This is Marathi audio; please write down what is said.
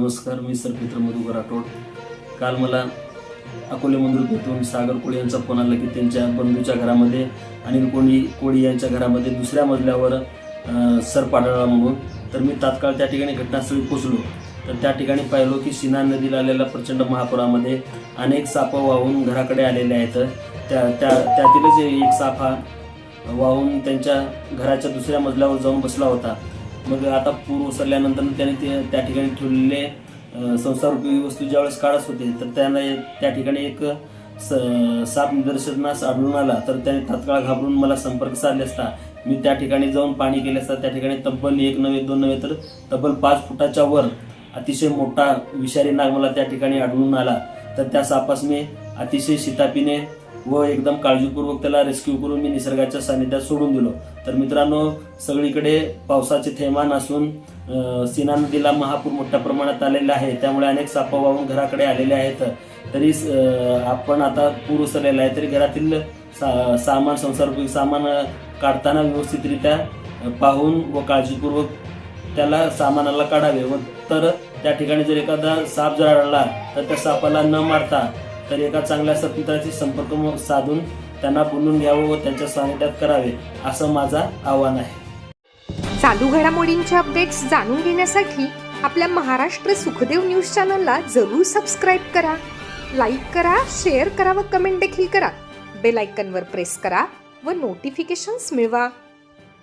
नमस्कार मी सरमित्र मधुकर राठोड. काल मला अकोले मंदिर भेटून सागर कोळी यांचा फोन आला की त्यांच्या बंधूच्या घरामध्ये अनिल कोळी कोळी यांच्या घरामध्ये दुसऱ्या मजल्यावर सर सर्प आढळला म्हणून. तर मी तात्काळ त्या ठिकाणी घटनास्थळी पोचलो तर त्या ठिकाणी पाहिलो की सिना नदीला आलेल्या प्रचंड महापुरामध्ये अनेक सापं वाहून घराकडे आलेले आहेत. त्या त्या त्यातीलच एक साप हा वाहून त्यांच्या घराच्या दुसऱ्या मजल्यावर जाऊन बसला होता. मग आता पूर ओसरल्यानंतर त्याने ते त्या ठिकाणी ठेवलेले संसार उपयोगी वस्तू ज्यावेळेस काढत होते तर त्यांना एक- त्या ठिकाणी एक स- साप निदर्शनास आढळून आला. तर त्याने तात्काळ घाबरून मला संपर्क साधले असता. मी त्या ठिकाणी जाऊन पाणी केले असता. त्या ठिकाणी तब्बल एक नव्हे दोन नव्हे तर तब्बल पाच फुटाच्या वर अतिशय मोठा विषारी नाग मला त्या ठिकाणी आढळून आला. तर त्या सापास मी अतिशय शितापीने व एकदम काळजीपूर्वक त्याला रेस्क्यू करून मी निसर्गाच्या सानिध्यात सोडून दिलो. तर मित्रांनो सगळीकडे पावसाचे थैमान असून सीना नदीला महापूर मोठ्या प्रमाणात आलेला आहे. त्यामुळे अनेक सापा वाहून घराकडे आलेले आहेत. तरी आपण आता पूर उसरलेला आहे. तरी घरातील सा, सामान संसारोपयोगी सामान काढताना व्यवस्थितरित्या पाहून व काळजीपूर्वक त्याला सामानाला काढावे व तर त्या ठिकाणी जर एखादा साप जर आढळला तर त्या सापाला न मारता तर एका चांगल्या सत्मित्राशी संपर्क साधून त्यांना बोलून घ्यावं व त्यांच्या सानिध्यात करावे असं माझं आव्हान आहे. चालू घडामोडींचे अपडेट्स जाणून घेण्यासाठी आपल्या महाराष्ट्र सुखदेव न्यूज चॅनलला जरूर सबस्क्राईब करा लाईक करा शेअर करा व कमेंट देखील करा. बेल आयकनवर प्रेस करा व नोटिफिकेशन्स मिळवा.